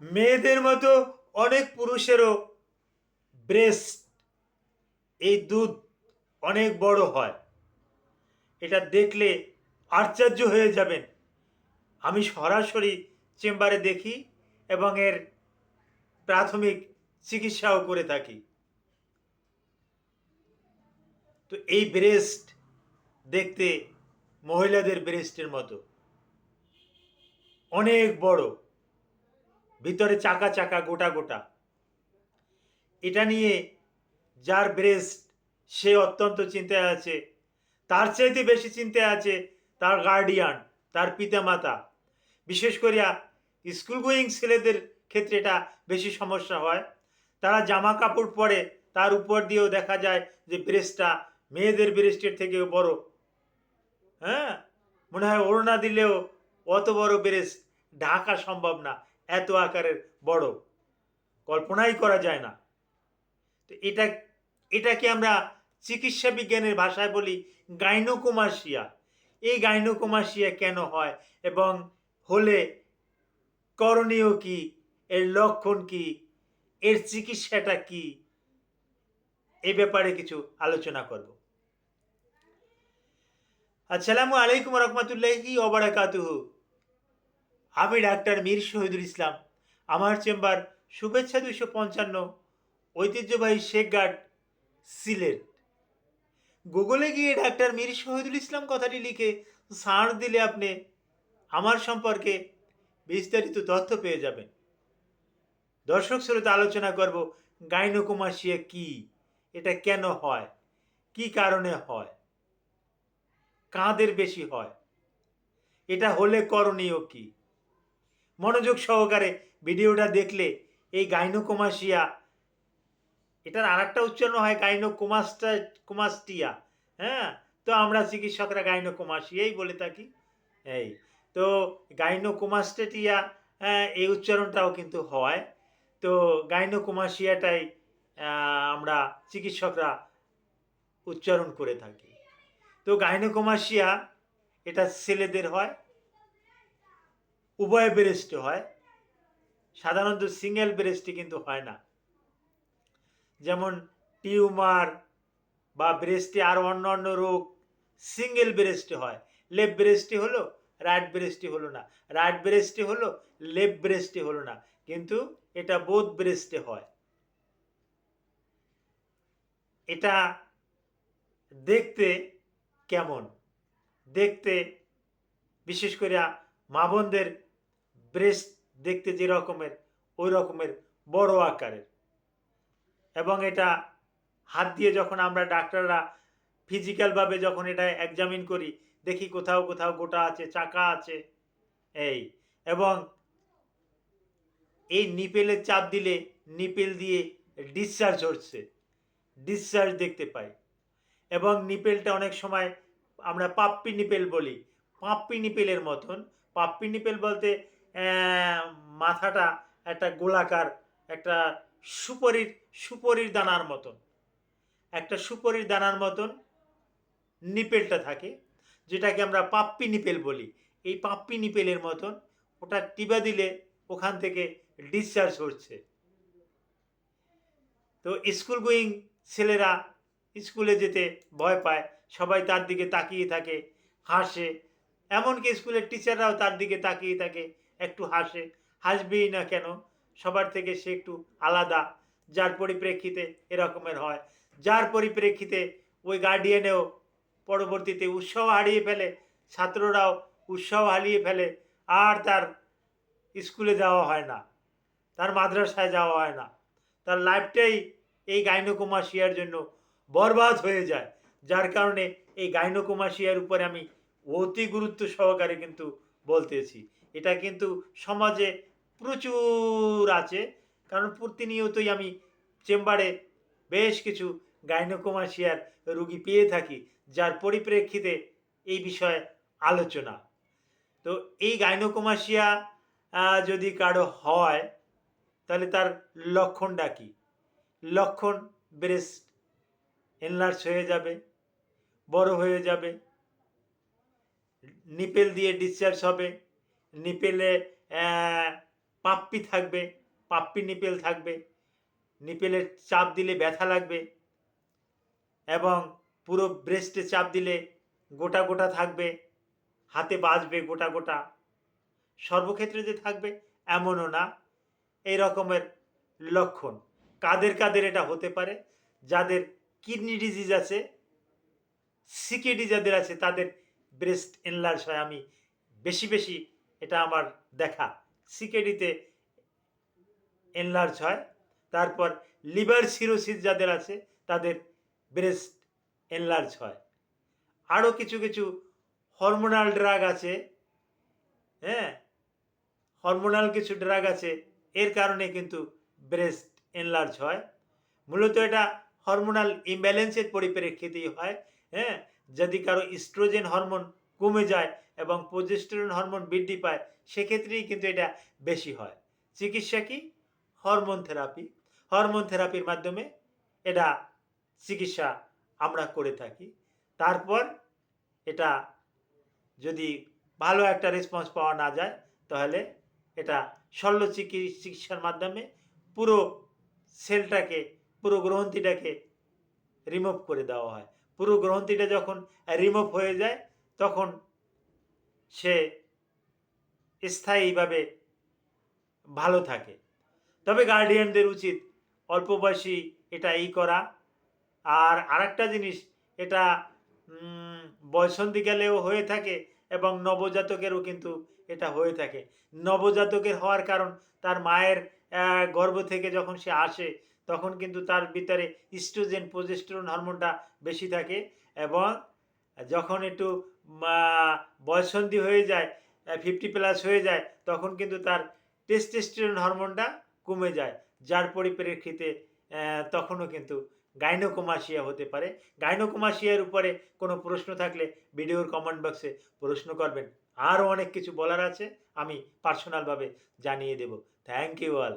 মেয়েদের মতো অনেক পুরুষেরও ব্রেস্ট এই দুধ অনেক বড় হয়। এটা দেখলে আশ্চর্য হয়ে যাবেন। আমি সরাসরি চেম্বারে দেখি এবং এর প্রাথমিক চিকিৎসাও করে থাকি। তো এই ব্রেস্ট দেখতে মহিলাদের ব্রেস্টের মতো। অনেক বড়। ভিতরে চাকা চাকা, গোটা গোটা। এটা নিয়ে যার ব্রেস্ট সে অত্যন্ত চিন্তায় আছে। তার চাইতে বেশি চিন্তায় আছে তার গার্ডিয়ান তার পিতামাতা। বিশেষ করিয়া স্কুল গোয়িং ছেলেদের ক্ষেত্রে এটা বেশি সমস্যা হয়। তারা জামা কাপড় পরে তার উপর দিয়েও দেখা যায় যে ব্রেস্টটা মেয়েদের ব্রেস্টের থেকেও বড়। হ্যাঁ? মনে হয় ওড়না দিলেও অত বড় ব্রেস্ট ঢাকা সম্ভব না। এত আকারের বড়। কল্পনাই করা যায় না। তো এটা, এটাকে আমরা চিকিৎসা বিজ্ঞানের ভাষায় বলি গাইনোকোমাসিয়া। এই গাইনোকোমাসিয়া কেন হয় এবং হলে করণীয় কি, এর লক্ষণ কি, এর চিকিৎসাটা কি, এ ব্যাপারে কিছু আলোচনা করব। আসসালামু আলাইকুম রহমতুল্লাহি ওবরাকাতুহু আমি ডাক্তার মীর শহীদুল ইসলাম। আমার চেম্বার শুভেচ্ছা দুশো পঞ্চান্ন, ঐতিহ্যবাহী শেখঘাট সিলেট। গুগলে গিয়ে ডাক্তার মীর শহীদুল ইসলাম কথাটি লিখে সার্চ দিলে আপনি আমার সম্পর্কে বিস্তারিত তথ্য পেয়ে যাবেন। দর্শক শ্রোতা, আলোচনা করব গাইনোকোমাসিয়া কি? এটা কেন হয়? কি কারণে হয়? কাঁদের বেশি হয়? এটা হলে করণীয় কি? মনোযোগ সহকারে ভিডিওটা দেখলে এই গাইনোকোমাসিয়া এটার আর একটা উচ্চারণ হয় গাইনোকোমাস্টা কোমাস্টিয়া হ্যাঁ? তো আমরা চিকিৎসকরা গাইনোকোমাসিয়াই বলে থাকি। এই তো গাইনোকোমাস্টেটিয়া হ্যাঁ, এই উচ্চারণটাও কিন্তু হয়। তো গাইনোকোমাসিয়াটাই আমরা চিকিৎসকরা উচ্চারণ করে থাকি। তো গাইনোকোমাসিয়া এটা ছেলেদের হয়। উভয় ব্রেস্টে হয়। সাধারণত সিঙ্গেল ব্রেস্টে কিন্তু হয় না। যেমন টিউমার বা ব্রেস্টে আর অন্য অন্য রোগ সিঙ্গেল ব্রেস্টে হয়। লেফট ব্রেস্টে হলো, রাইট ব্রেস্টে হলো না। রাইট ব্রেস্টে হলো, লেফট ব্রেস্টে হলো না। কিন্তু এটা বোধ ব্রেস্টে হয়। এটা দেখতে কেমন? দেখতে, বিশেষ করে মা বোনদের ব্রেস্ট দেখতে যে রকমের, ওই রকমের বড় আকারের। এবং এটা হাত দিয়ে যখন আমরা ডাক্তাররা ফিজিক্যালভাবে যখন এটা এক্সামিন করি, দেখি কোথাও কোথাও গোটা আছে, চাকা আছে, এই। এবং এই নিপেলে চাপ দিলে নিপেল দিয়ে ডিসচার্জ হচ্ছে ডিসচার্জ দেখতে পাই। এবং নিপেলটা অনেক সময় আমরা পাপ্পি নিপেল বলি, পাপ্পি নিপেলের মতন। পাপ্পি নিপেল বলতে মাথাটা একটা গোলাকার, একটা সুপরির সুপরির দানার মতন। একটা সুপরির দানার মতন নিপেলটা থাকে, যেটাকে আমরা পাপ্পি নিপেল বলি। এই পাপ্পি নিপেলের মতন ওটা টিবা দিলে ওখান থেকে ডিসচার্জ হচ্ছে। তো স্কুল গোয়িং ছেলেরা স্কুলে যেতে ভয় পায়, সবাই তার দিকে তাকিয়ে থাকে, হাসে। এমনকি স্কুলের টিচাররাও তার দিকে তাকিয়ে থাকে একটু হাসে, হাসবেই না কেন? সবার থেকে সে একটু আলাদা। যার পরিপ্রেক্ষিতে এরকমের হয়। যার পরিপ্রেক্ষিতে ওই গার্ডিয়ানেও পরবর্তীতে উৎসাহ হারিয়ে ফেলে, ছাত্ররাও উৎসাহ হারিয়ে ফেলে, আর তার স্কুলে যাওয়া হয় না, তার মাদ্রাসায় যাওয়া হয় না। তার লাইফটাই এই গাইনোকোমাসিয়ার জন্য বরবাদ হয়ে যায়। যার কারণে এই গাইনোকোমাসিয়ার উপরে আমি অতি গুরুত্ব সহকারে কিন্তু বলতেছি। এটা কিন্তু সমাজে প্রচুর আছে। কারণ প্রতিনিয়তই আমি চেম্বারে বেশ কিছু গাইনোকোমাসিয়ার রুগী পেয়ে থাকি, যার পরিপ্রেক্ষিতে এই বিষয়ে আলোচনা। তো এই গাইনোকোমাসিয়া যদি কারও হয়, তাহলে তার লক্ষণটা কি? লক্ষণ ব্রেস্ট এনলার্জ হয়ে যাবে, বড় হয়ে যাবে, নিপেল দিয়ে ডিসচার্জ হবে নিপেলে পাপ্পি থাকবে, পাপ্পি নিপেল থাকবে, নিপেলের চাপ দিলে ব্যথা লাগবে এবং পুরো ব্রেস্টে চাপ দিলে গোটা গোটা থাকবে, হাতে বাজবে গোটা গোটা। সর্বক্ষেত্রে যে থাকবে এমনও না, এই রকমের লক্ষণ। কাদের কাদের এটা হতে পারে? যাদের কিডনি ডিজিজ আছে সিকেডি যাদের আছে, তাদের ব্রেস্ট এনলার্জ হয়। আমি বেশি বেশি এটা আমার দেখা। সিকেডিতে এনলার্জ হয়। তারপর লিভার সিরোসিস যাদের আছে, তাদের ব্রেস্ট এনলার্জ হয়। আরও কিছু কিছু হরমোনাল ড্রাগ আছে। হ্যাঁ? হরমোনাল কিছু ড্রাগ আছে। এর কারণে কিন্তু ব্রেস্ট এনলার্জ হয়। মূলত এটা হরমোনাল ইমব্যালেন্সের পরিপ্রেক্ষিতেই হয়। হ্যাঁ? যদি কারও ইস্ট্রোজেন হরমোন কমে যায় এবং প্রোজেস্টেরন হরমোন বৃদ্ধি পায়, সেক্ষেত্রেই কিন্তু এটা বেশি হয়। চিকিৎসা কি? Hormone therapy. হরমোন থেরাপির মাধ্যমে এটা চিকিৎসা আমরা করে থাকি। তারপর এটা যদি ভালো একটা রেসপন্স পাওয়া না যায়, তাহলে এটা শল্য চিকিৎসার মাধ্যমে পুরো সেলটাকে, পুরো গ্রন্থিটাকে রিমুভ করে দেওয়া হয়। পুরো গ্রন্থিটা যখন রিমুভ হয়ে যায়, তখন সে স্থায়ীভাবে ভালো থাকে। তবে গার্ডিয়ানদের উচিত অল্প বয়সী এটা ই করা। আর আরেকটা জিনিস, এটা বয়সন্ধিকালেও হয়ে থাকে এবং নবজাতকেরও কিন্তু এটা হয়ে থাকে। নবজাতকের হওয়ার কারণ তার মায়ের গর্ভ থেকে যখন সে আসে, তখন কিন্তু তার ভিতরে ইস্ট্রোজেন প্রোজেস্টেরন হরমোনটা বেশি থাকে এবং যখন একটু বয়সন্ধি হয়ে যায় ফিফটি প্লাস হয়ে যায়, তখন কিন্তু তার টেস্টেস্টেরন হরমোনটা কমে যায়। যার পরিপ্রেক্ষিতে তখনও কিন্তু গাইনোকোমাসিয়া হতে পারে। গাইনোকোমাসিয়ার উপরে কোনো প্রশ্ন থাকলে ভিডিওর কমেন্ট বক্সে প্রশ্ন করবেন। আরও অনেক কিছু বলার আছে, আমি পার্সোনালভাবে জানিয়ে দেব। Thank you all